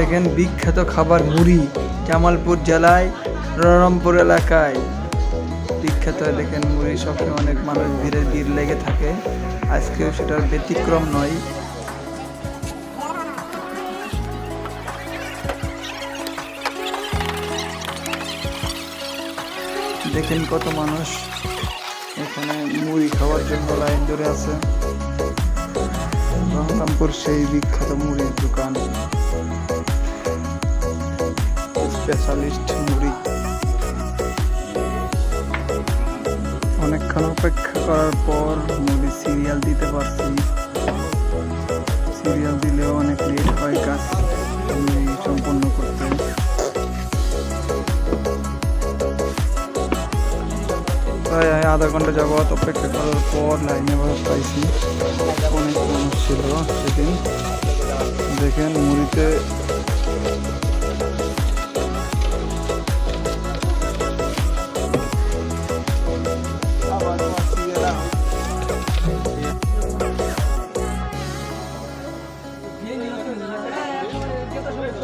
দেখেন বিখ্যাত খাবার মুড়ি জামালপুর জেলায় রণরামপুর এলাকায়। বিখ্যাত দেখেন মুড়ি, সবসময় অনেক মানুষ ভিড়ে ভিড় লেগে থাকে। আজকেও সেটার ব্যতিক্রম নয়। দেখেন কত মানুষ এখানে মুড়ি খাওয়ার জন্য লাইন ধরে আছে। রংরামপুর সেই বিখ্যাত মুড়ির দোকান। স্পেশালিস্ট মুড়ি। অনেকক্ষণ অপেক্ষা করার পর মুড়ি সিরিয়াল দিতে পারছি। সিরিয়াল দিলেও অনেক লেট হয় কাজ সম্পন্ন করতে। আধা ঘণ্টা যাবত অপেক্ষা করার পর লাইনে আবার পাইছি। অনেক মানুষ ছিল সেদিন। দেখেন মুড়িতে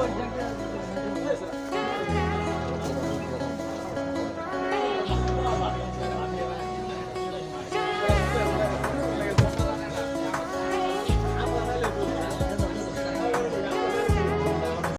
Yang.